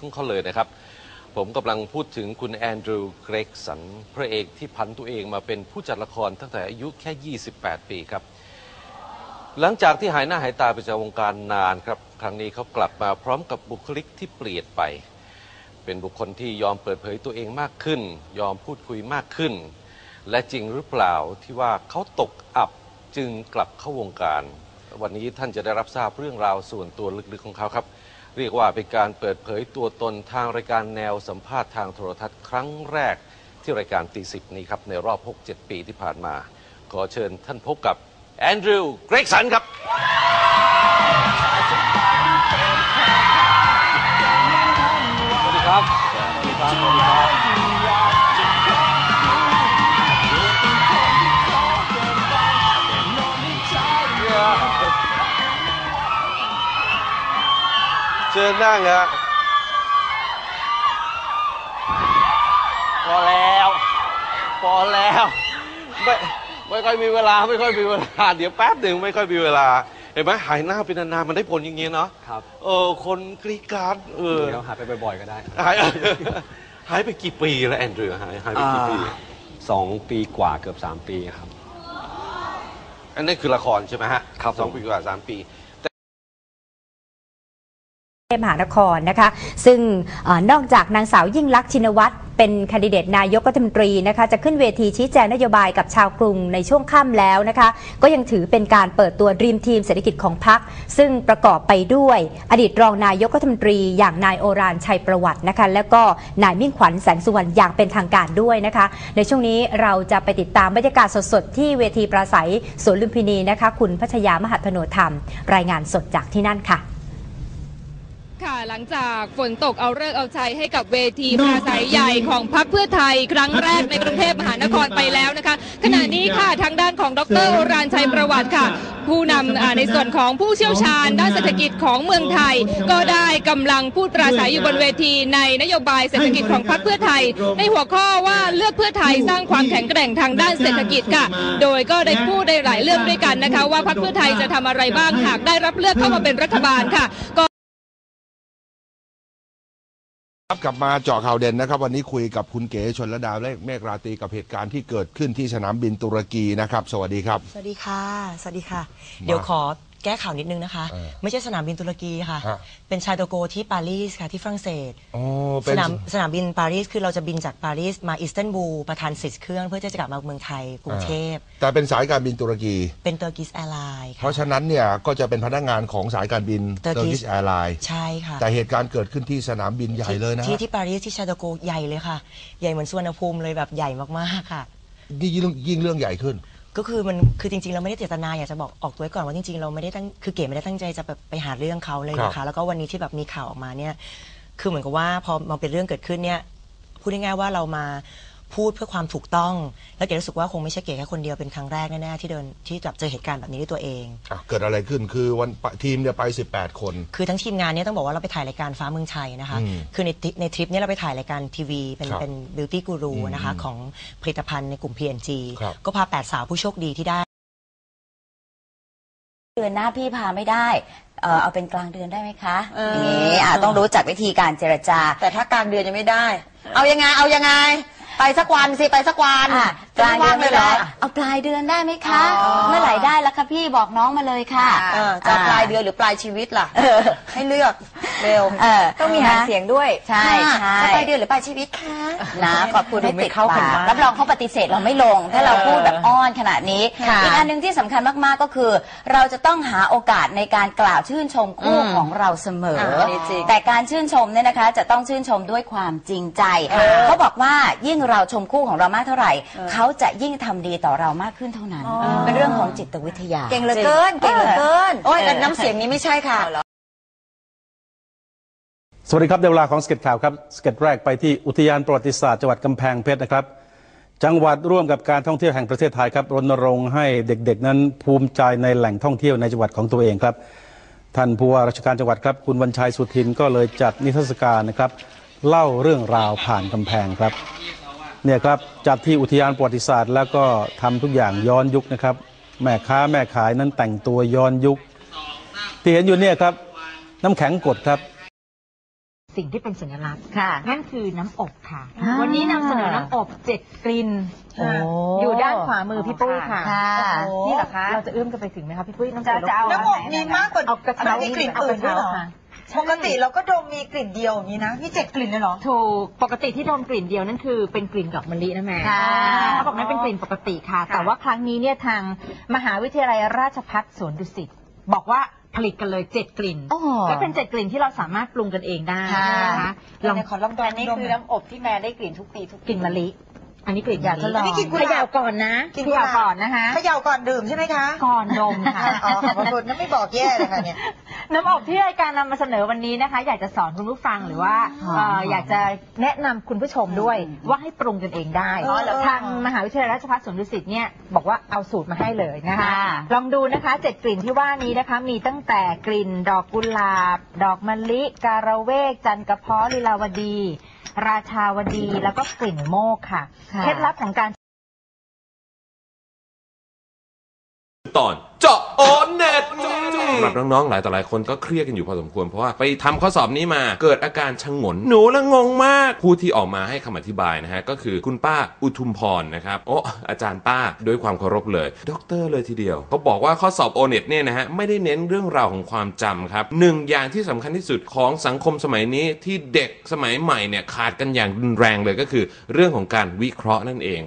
ของเขาเลยนะครับ ผมกำลังพูดถึงคุณแอนดรูว์เกรกสันพระเอกที่พันตัวเองมาเป็นผู้จัดละครตั้งแต่อายุแค่ 28 ปีครับ หลังจากที่หายหน้าหายตาไปจากวงการนานครับ ครั้งนี้เขากลับมาพร้อมกับบุคลิกที่เปลี่ยนไป เป็นบุคคลที่ยอมเปิดเผยตัวเองมากขึ้น ยอมพูดคุยมากขึ้น และจริงหรือเปล่าที่ว่าเขาตกอับจึงกลับเข้าวงการ วันนี้ท่านจะได้รับทราบเรื่องราวส่วนตัวลึกๆของเขาครับ เรียกว่าเป็นการเปิดเผยตัวตนทางรายการแนวสัมภาษณ์ทางโทรทัศน์ครั้งแรกที่รายการตีสิบนี้ครับ ในรอบ 6-7 ปีที่ผ่านมา ขอเชิญท่านพบกับแอนดรูว์เกรกสันครับ สวัสดีครับ สวัสดีครับ ชิญนั่งฮะพอแล้วพอแล้วไม่ไม่ค่อยมีเวลาไม่ค่อยมีเวลา เดี๋ยวแป๊บหนึ่งไม่ค่อยมีเวลาเห็นไหมหายหน้าเป็นนานๆมันได้ผลอย่างเงี้ยเนาะครับ เออคนกรีดกรารเออเดี๋ยวหาไปบ่อยๆก็ได้หายหายไปกี่ปีแล้วแอนดรูว์หายหายไปกี่ปีอ่าสองปีกว่าเกือบสามปีครับ อันนี้คือละครใช่ไหมฮะครับสองผมปีกว่าสามปีกรุงเทพ มหานครนะคะ ซึ่งอนอกจากนางสาวยิ่งลักษณ์ชินวัตรเป็นคนดิเดตนายกรัฐมนตรีนะคะจะขึ้นเวทีชี้แจงนโยบายกับชาวกรุงในช่วงค่ำแล้วนะคะ ก็ยังถือเป็นการเปิดตัวดีมทีมเศรษฐกิจของพรรคซึ่งประกอบไปด้วย อดีตรองนายกรัฐมนตรีอย่างนายโอรานชัยประวัตินะคะ แล้วก็นายมิ่งขวัญแสงสุวรรณอย่างเป็นทางการด้วยนะคะ ในช่วงนี้เราจะไปติดตามบรรยากาศสดๆที่เวทีปราศัยสวนลุมพินีนะคะ คุณพัชยามหัทโนธรรม รายงานสดจากที่นั่นค่ะ ค่ะหลังจากฝนตกเอาเลิกษ์เอาชัยให้กับเวทีปราศัยใหญ่ของพรรคเพื่อไทย ครั้งแรกในกรุงเทพมหานครไปแล้วนะคะ ขณะนี้ค่ะทางด้านของดรโอรานชัยประวัติค่ะ ผู้นำอ่าในส่วนของผู้เชี่ยวชาญ ด้านเศรษฐกิจของเมืองไทย ก็ได้กำลังพูดปราศัยอยู่บนเวทีในนโยบายเศรษฐกิจของพรรคเพื่อไทย ในหัวข้อว่าเลือกเพื่อไทยสร้างความแข็งแกร่งทางด้านเศรษฐกิจค่ะ โดยก็ได้พูดได้หลายเรื่องด้วยกันนะคะ ว่าพรรคเพื่อไทยจะทำอะไรบ้างหากได้รับเลือกเข้ามาเป็นรัฐบาลค่ะ ก็ ครับกลับมาเจาะข่าวเด่นนะครับ วันนี้คุยกับคุณเก๋ชนระดาและเมฆราตรีกับเหตุการณ์ที่เกิดขึ้นที่สนามบินตุรกีนะครับ สวัสดีครับ สวัสดีค่ะ สวัสดีค่ะ เดี๋ยวขอ แก้ข่าวนิดนึงนะคะเออไม่ใช่สนามบินตุรกีค่ะ ฮะ เป็นชายโตโกที่ปารีสค่ะที่ฝรั่งเศสอ๋อสเป็นนามสนามบินปารีสคือเราจะบินจากปารีสมาอิสตันบูลประทานสิทธิ์เครื่องเพื่อที่จะกลับมาเมืองไทยกรุงเทพ แต่เป็นสายการบินตุรกี เป็นเตอร์กิสแอร์ไลน์เพค่ะ ราะฉะนั้นเนี่ยก็จะเป็นพนักงานของสายการบิน Turkish Turkish Airlines ใช่ค่ะแต่เหตุการณ์เกิดขึ้นที่สนามบินใหญ่เลยนะที่ที่ปารีสที่ชายโตโกใหญ่เลยค่ะ ใหญ่เหมือนสุวรรณภูมิเลยแบบใหญ่มากๆค่ะ นี่ยิ่งยิ่งเรื่องใหญ่ขึ้น ก็คือมันคือจริงๆ เราไม่ได้เจตนาอยากจะบอกออกตัวไว้ก่อนว่าจริงๆ เราไม่ได้ตั้งคือเก๋ไม่ได้ตั้งใจจะแบบไปหาเรื่องเขาเลยนะครัคะบแล้วก็วันนี้ที่แบบมีข่าวออกมาเนี่ย คือเหมือนกับว่าพอมาเป็นเรื่องเกิดขึ้นเนี่ยพูดง่ายๆว่าเรามา พูดเพื่อความถูกต้อง แล้วเก๋รู้สึกว่าคงไม่ใช่เก๋แค่คนเดียวเป็นครั้งแรกแน่ๆที่เดินที่แบบเจอเหตุการณ์แบบนี้ด้วยตัวเอง อะเกิดอะไรขึ้นคือวันทีมเนี่ยไป 18 คน คือทั้งทีมงานเนี่ยต้องบอกว่าเราไปถ่ายรายการฟ้าเมืองชัยนะคะ อืมคือในทริปในทริปเนี้เราไปถ่ายรายการทีวีเป็นครับเป็นบิวตี้กูรูอืมนะคะของผลิตภัณฑ์ในกลุ่ม P&G ครับ ก็พาแปดสาวผู้โชคดีที่ได้ เดือนหน้าพี่พาไม่ได้เออเอาเป็นกลางเดือนได้ไหมคะเออออ ย่างนี้อะต้องรู้จักวิธีการเจรจา แต่ถ้ากลางเดือนยังไม่ได้ เอายังไง เอายังไง ไปสักวันสิไปสักวันอะกลางเดือนเลไม่ยเหรได้อ เอาปลายเดือนได้ไหมคะ อ๋อ เมื่อไหร่ได้ละคะพี่บอกน้องมาเลยค่ะ เออจะปลายเดือนหรือปลายชีวิตล่ะเออ ให้เลือกเร็วเออต้องมีหางเสียงด้วย ใช่ใช่จะปลายเดือนหรือปลายชีวิตคะนะขอบคุณให้ดูไม่ติดเข้ากันปากมากรับรองเขาปฏิเสธเราไม่ลง ถ้าเราพูดแบบอ้อนขนาดนี้ค่ะ อีกอันหนึ่งที่สำคัญมากๆก็คือ เราจะต้องหาโอกาสในการกล่าวชื่นชมคู่อืมของเราเสมออ่านี่จริงแต่การชื่นชมเนี่ยนะคะ จะต้องชื่นชมด้วยความจริงใจเออเขาบอกว่ายิ่งเราชมคู่ของเรามากเท่าไหร่ เขาจะยิ่งทำดีต่อเรามากขึ้นเท่านั้น เป็นเรื่องของจิตวิทยา เก่งเหลือเกิน เก่งเหลือเกิน โอ้ยแต่น้ำเสียงนี้ไม่ใช่ค่ะ สวัสดีครับเดเวลาของสเก็ตข่าวครับสเก็ตแรกไปที่อุทยานประวัติศาสตร์จังหวัดกำแพงเพชรนะครับ จังหวัดร่วมกับการท่องเที่ยวแห่งประเทศไทยครับรณรงค์ให้เด็กๆ นั้นภูมิใจในแหล่งท่องเที่ยวในจังหวัดของตัวเองครับ ท่านผู้ว่าราชการจังหวัดครับ คุณวันชัยสุทินก็เลยจัดนิทรรศการนะครับ เล่าเรื่องราวผ่านกำแพงครับ เนี่ยครับจัดที่อุทยานประวัติศาสตร์ แล้วก็ทำทุกอย่างย้อนยุคนะครับ แม่ค้าแม่ขายนั้นแต่งตัวย้อนยุค ที่เห็นอยู่เนี่ยครับ น้ำแข็งกดครับ สิ่งที่เป็นสัญลักษณ์ค่ะ นั่นคือน้ำอบค่ะอ่าวันนี้นำเสนอน้ำอบเจ็ดกลิ่นโอ้อยู่ด้านขวามือพี่ปุ้ยค่ะค่ะโอ้โนี่เหรอคะเราจะเอื้อมกันไปถึงไหมคะพี่ปุ้ยน้ำจะจะเอาน้ำอบมีมากกว่าเอากระเช้ามีกลิ่นอื่นด้วยเหรอค่ะ ปกติเราก็ดมมีกลิ่นเดียวอย่างนี้นะนี่เจ็ดกลิ่นเลยเหรอ ถูกปกติที่ดมกลิ่นเดียวนั่นคือเป็นกลิ่นดอกมะลินะแม่ค่ะเขาบอกนั้นเป็นกลิ่นปกติค่ะ แต่ว่าครั้งนี้เนี่ยทางมหาวิทยาลัยราชภัฏสวนดุสิตบอกว่าผลิตกันเลยเจ็ดกลิ่นโอ้โหและเป็นเจ็ดกลิ่นที่เราสามารถปรุงกันเองได้ค่ะนะคะลองขอลองดมอันนี้คือน้ำอบที่แม่ได้กลิ่นทุกปีทุกปีกลิ่นมะลิอันนี้กลิ่นอยากจะลองมะลินี่กลิ่นกุหเขลาบย่าก่อนนะกลิ่นเขกุหลาย่าบก่อนนะคะเขย่าก่อนดื่มใช่ไหมคะ ก่อนดมค่ะ อ๋อขอบพระคุณนั่นไม่บอกแย่เลยค่ะเนี่ย น้ำอบที่รายการนำมาเสนอวันนี้นะคะ อยากจะสอนคุณผู้ฟังหรือว่าหอมเอ่อหอมอยากจะแนะนำคุณผู้ชมด้วยอืมว่าให้ปรุงกันเองได้อ๋อเหรอทางมหาวิทยาลัยราชภัฏสวนดุสิตเนี่ยบอกว่าเอาสูตรมาให้เลยนะคะ ค่ะ ลองดูนะคะเจ็ดกลิ่นที่ว่านี้นะคะ มีตั้งแต่กลิ่นดอกกุหลาบ ดอกมะลิการะเวก จันกระเพาะลีลาวดี ราชาวดีแล้วก็กลิ่นโมกค่ะค่ะ เคล็ดลับของการ ตอน เจาะออนเน็ตสำหรับน้องๆ หลายต่อหลายคนก็เครียดกันอยู่พอสมควร เพราะว่าไปทำข้อสอบนี้มาเกิดอาการชะงน หนูละงงมาก ผู้ที่ออกมาให้คำอธิบายนะฮะ ก็คือคุณป้าอุทุมพรนะครับ โอ้อาจารย์ป้าด้วยความเคารพเลยด็อกเตอร์เลยทีเดียวเขาบอกว่าข้อสอบโอเน็ตเนี่ยนะฮะ ไม่ได้เน้นเรื่องราวของความจำครับหนึ่งอย่างที่สำคัญที่สุดของสังคมสมัยนี้ที่เด็กสมัยใหม่เนี่ยขาดกันอย่างรุนแรงเลยก็คือ เรื่องของการวิเคราะห์นั่นเอง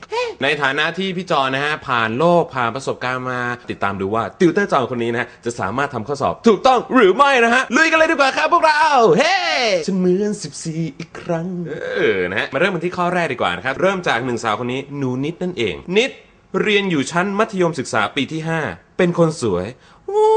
ในฐานะที่พี่จอนะฮะผ่านโลกผ่านประสบการณ์มาติดตามดูว่าติวเตอร์จอคนนี้นะฮะจะสามารถทำข้อสอบถูกต้องหรือไม่นะฮะลุยกันเลยดีกว่าครับพวกเรา เฮ้ฉันเหมือน 14 อีกครั้ง เออนะฮะมาเริ่มกันที่ข้อแรกดีกว่านะครับ เริ่มจากหนึ่งสาวคนนี้หนูนิดนั่นเอง นิดเรียนอยู่ชั้นมัธยมศึกษาปีที่ 5 เป็นคนสวยว้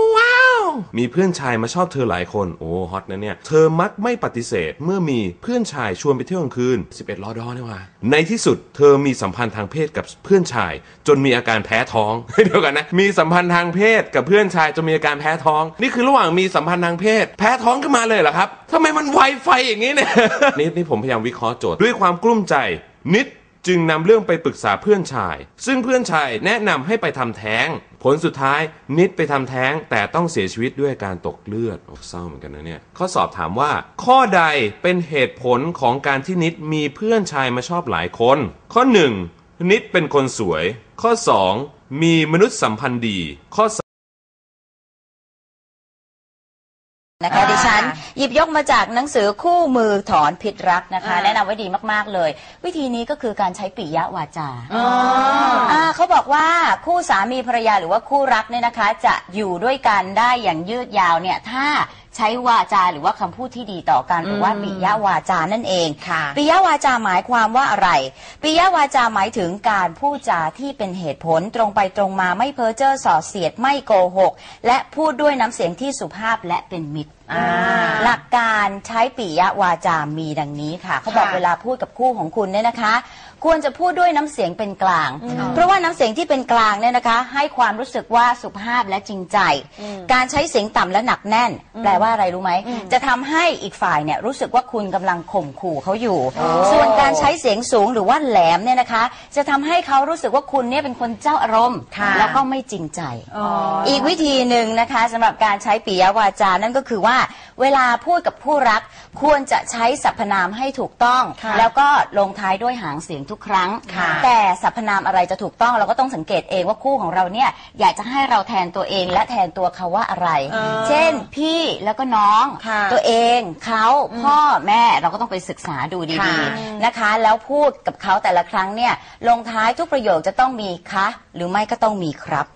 าวมีเพื่อนชายมาชอบเธอหลายคน โอ้ฮอตนะเนี่ย เธอมักไม่ปฏิเสธ เมื่อมีเพื่อนชายชวนไปเที่ยวกลางคืน 11ลอดอนี่ว่าในที่สุดเธอมีสัมพันธ์ทางเพศกับเพื่อนชาย จนมีอาการแพ้ท้อง เดี๋ยวกันนะ มีสัมพันธ์ทางเพศกับเพื่อนชายจนมีอาการแพ้ท้อง นี่คือระหว่างมีสัมพันธ์ทางเพศ แพ้ท้องขึ้นมาเลยเหรอครับทำไมมันไวไฟอย่างนี้เนี่ยนิดนี่ผมพยายามวิเคราะห์โจทย์ด้วยความกลุ้มใจนิด จึงนำเรื่องไปปรึกษาเพื่อนชาย ซึ่งเพื่อนชายแนะนำให้ไปทำแท้ง ผลสุดท้ายนิดไปทำแท้ง แต่ต้องเสียชีวิตด้วยการตกเลือดโอ้เศร้าเหมือนกันนะเนี่ยข้อสอบถามว่า ข้อใดเป็นเหตุผลของการที่นิดมีเพื่อนชายมาชอบหลายคน ข้อ 1. นิดเป็นคนสวย ข้อ 2. มีมนุษยสัมพันธ์ดี ข้อนะคะ ดิฉันหยิบยกมาจากหนังสือคู่มือถอนพิษรักนะคะอ่าแนะนำไว้ดีมากๆเลย วิธีนี้ก็คือการใช้ปิยวาจาอ่าเขาบอกว่าคู่สามีภรรยาหรือว่าคู่รักเนี่ยนะคะ จะอยู่ด้วยกันได้อย่างยืดยาวเนี่ยถ้าใช้วาจาหรือว่าคำพูดที่ดีต่อกันหรือว่าปิยวาจานั่นเองค่ะปิยวาจาหมายความว่าอะไรปิยวาจาหมายถึงการพูดจาที่เป็นเหตุผลตรงไปตรงมาไม่เพ้อเจ้อส่อเสียดไม่โกหก และพูดด้วยน้ำเสียงที่สุภาพและเป็นมิตรหลักการใช้ปิยวาจามีดังนี้ค่ะ เขาบอกค่ะเวลาพูดกับคู่ของคุณเนี่ยนะคะ ควรจะพูดด้วยน้ำเสียงเป็นกลาง เพราะว่าน้ำเสียงที่เป็นกลางเนี่ยนะคะ ให้ความรู้สึกว่าสุภาพและจริงใจ การใช้เสียงต่ำและหนักแน่น แปลว่าอะไรรู้ไหม จะทำให้อีกฝ่ายเนี่ยรู้สึกว่าคุณกำลังข่มขู่เขาอยู่ ส่วนการใช้เสียงสูงหรือว่าแหลมเนี่ยนะคะ จะทำให้เขารู้สึกว่าคุณเนี่ยเป็นคนเจ้าอารมณ์ ค่ะ แล้วก็ไม่จริงใจ อีกวิธีหนึ่งนะคะสำหรับการใช้ปิยวาจานั่นก็คือว่า เวลาพูดกับผู้รัก ควรจะใช้สรรพนามให้ถูกต้อง ค่ะ แล้วก็ลงท้ายด้วยหางเสียงทุกครั้ง ค่ะแต่สรรพนามอะไรจะถูกต้องเราก็ต้องสังเกตเองว่าคู่ของเราเนี่ยอยากจะให้เราแทนตัวเองและแทนตัวเขาว่าอะไรเช่น พี่แล้วก็น้อง ค่ะตัวเองเขาพ่อแม่เราก็ต้องไปศึกษาดูค่ะ ดีๆนะคะ แล้วพูดกับเขาแต่ละครั้งเนี่ยลงท้ายทุกประโยคจะต้องมีคะ หรือไม่ก็ต้องมีครับ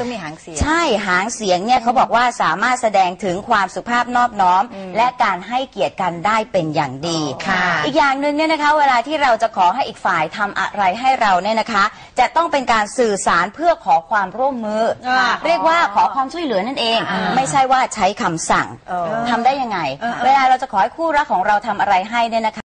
ต้องมีหางเสียง ใช่หางเสียงเนี่ยเขาบอกว่าสามารถแสดงถึงความสุภาพนอบน้อม และการให้เกียรติกันได้เป็นอย่างดีค่ะ อีกอย่างหนึ่งเนี่ยนะคะ เวลาที่เราจะขอให้อีกฝ่ายทำอะไรให้เราเนี่ยนะคะ จะต้องเป็นการสื่อสารเพื่อขอความร่วมมืออาเรียกว่าขอความช่วยเหลือนั่นเอง ไม่ใช่ว่าใช้คำสั่งเออทำได้ยังไง เวลาเราจะขอให้คู่รักของเราทำอะไรให้เนี่ยนะคะ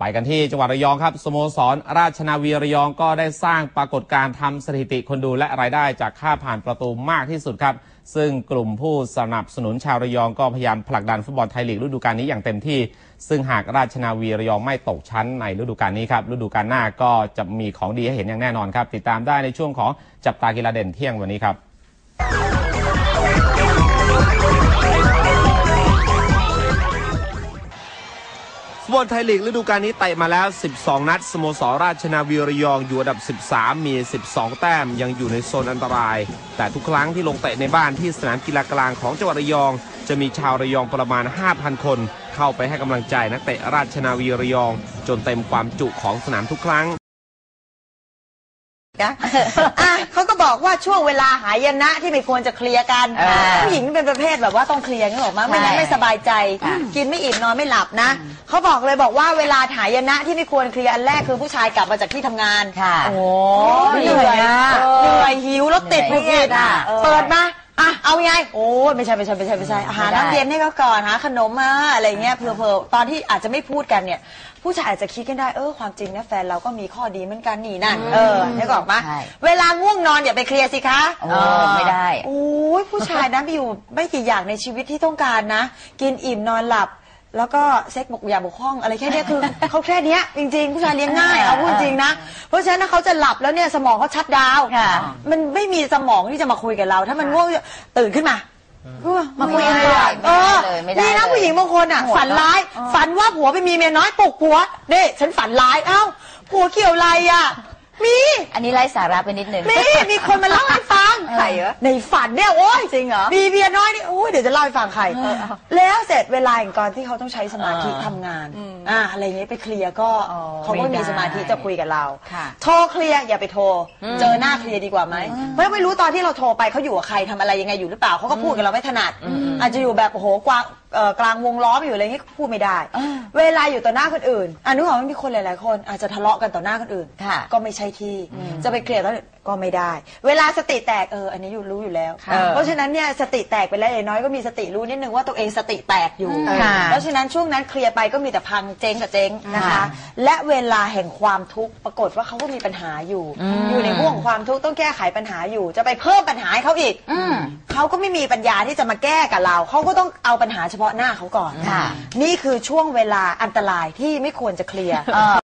ไปกันที่จังหวัดระยองครับสโมสร ราชนาวีระยองก็ได้สร้างปรากฏการณ์ทำสถิติคนดูและรายได้จากค่าผ่านประตูมากที่สุดครับ ซึ่งกลุ่มผู้สนับสนุนชาวระยองก็พยายามผลักดันฟุตบอลไทยลีกฤดูกาลนี้อย่างเต็มที่ ซึ่งหากราชนาวีระยองไม่ตกชั้นในฤดูกาลนี้ครับฤดูกาลหน้าก็จะมีของดีให้เห็นอย่างแน่นอนครับ ติดตามได้ในช่วงของจับตากีฬาเด่นเที่ยงวันนี้ครับ ฟุตบอลไทยลีกฤดูกาลนี้เตะมาแล้ว 12 นัด สโมสรราชนาวีระยองอยู่อันดับ 13 มี 12 แต้ม ยังอยู่ในโซนอันตราย แต่ทุกครั้งที่ลงเตะในบ้านที่สนามกีฬากลางของจังหวัดระยอง จะมีชาวระยองประมาณ 5,000 คน เข้าไปให้กำลังใจนักเตะราชนาวีระยอง จนเต็มความจุของสนามทุกครั้ง นะอะเขาก็บอกว่าช่วงเวลาหายนะที่ไม่ควรจะเคลียร์กันอ่าผู้หญิงเป็นประเภทแบบว่าต้องเคลียร์นึกออกมาไม่งั้นใช่ไม่สบายใจ ค่ะ กินไม่อิ่มนอนไม่หลับนะเขาบอกเลยบอกว่าเวลาหายนะที่ไม่ควรเคลียร์อันแรกคือผู้ชายกลับมาจากที่ทำงานค่ะ โอ้เหนื่อยอะเหนื่อยหิวแล้วติดเหนื่อยภูเก็ตอะเออ เปิดมาอะเอาไงโอ้ยไม่ใช่ไม่ใช่ไม่ใช่ไม่ใช่หาไม่ได้ น้ำเย็นให้เขาก่อนหาขนมมาอะไรเงี้ยเผื่อๆตอนที่อาจจะไม่พูดกันเนี่ย ผู้ชายอาจจะคิดกันได้เออความจริงนะแฟนเราก็มีข้อดีเหมือนกันนี่นั่น เออนึกออกปะใช่ เวลาง่วงนอนอย่าไปเคลียร์สิคะโอ้ไม่ได้ โอ้ยผู้ชายนะมีอยู่ไม่กี่อย่างในชีวิตที่ต้องการนะ กินอิ่มนอนหลับ แล้วก็เซ็กบกอย่าบกห้องอะไรแค่เนี้ยคือ เขาแค่เนี้ยจริง ๆ ผู้ชายเลี้ยงง่ายเอาพูดจริงนะ เพราะฉะนั้นถ้าเขาจะหลับแล้วเนี่ยสมองเขาชัดดาวน์ค่ะ มันไม่มีสมองที่จะมาคุยกับเรา ถ้ามันง่วงตื่นขึ้นมาเออ มาคุยกันไม่ดีกได้ว่าเออเลยไม่ได้นี่นะเลยผู้หญิงบางคนอะโหดเนอะฝันร้าย ฝันว่าผัวไปมีเมียน้อยปลุกผัวนี่ฉันฝันร้ายเอ้าผัวเกี่ยวอะไรอะ มี อันนี้ไร้สาระไปนิดนึง มี มีคนมาเล่าให้ฟังใครเหรอ ในฝันเนี่ยโอ้ยจริงเหรอ มีเมียน้อยนี่โอ้ยเดี๋ยวจะเล่าให้ฟังใคร แล้วเสร็จเวลาอย่างก่อนที่เขาต้องใช้สมาธิทำงานอ่าอะไรเงี้ยไปเคลียร์ก็อ๋อเขาก็ไม่มีได้สมาธิจะคุยกับเราค่ะโทรเคลียร์อย่าไปโทร เจอหน้าเคลียร์ดีกว่าไหมเพราะไม่รู้ตอนที่เราโทรไปเขาอยู่กับใครทำอะไรยังไงอยู่หรือเปล่าเขาก็พูดกับเราไม่ถนัด อาจจะอยู่แบบโอ้โหกวางเอ่อกลางวงล้อมอยู่อะไรเงี้ยพูดไม่ได้เวลาอยู่ต่อหน้าคนอื่นอะนึกออกไหมมีคนหลาย ๆ คนอาจจะทะเลาะกันต่อหน้าคนอื่น ค่ะก็ไม่ใช่ที่จะไปเคลียร์แล้ว ก็ไม่ได้ เวลาสติแตกเอออันนี้อยู่รู้อยู่แล้ว ค่ะเพราะฉะนั้นเนี่ยสติแตกไปแล้วอย่างน้อยก็มีสติรู้นิดนึงว่าตัวเองสติแตกอยู่ ค่ะ เพราะฉะนั้นช่วงนั้นเคลียร์ไปก็มีแต่พังเจ๊งกับเจ๊งนะคะค่ะและเวลาแห่งความทุกข์ปรากฏว่าเขาก็มีปัญหาอยู่ อยู่ในห่วงความทุกข์ต้องแก้ไขปัญหาอยู่ จะไปเพิ่มปัญหาให้เขาอีกอืมเขาก็ไม่มีปัญญาที่จะมาแก้กับเราเขาก็ต้องเอาปัญหาเฉพาะหน้าเขาก่อนค่ะ นี่คือช่วงเวลาอันตรายที่ไม่ควรจะเคลียร์เออ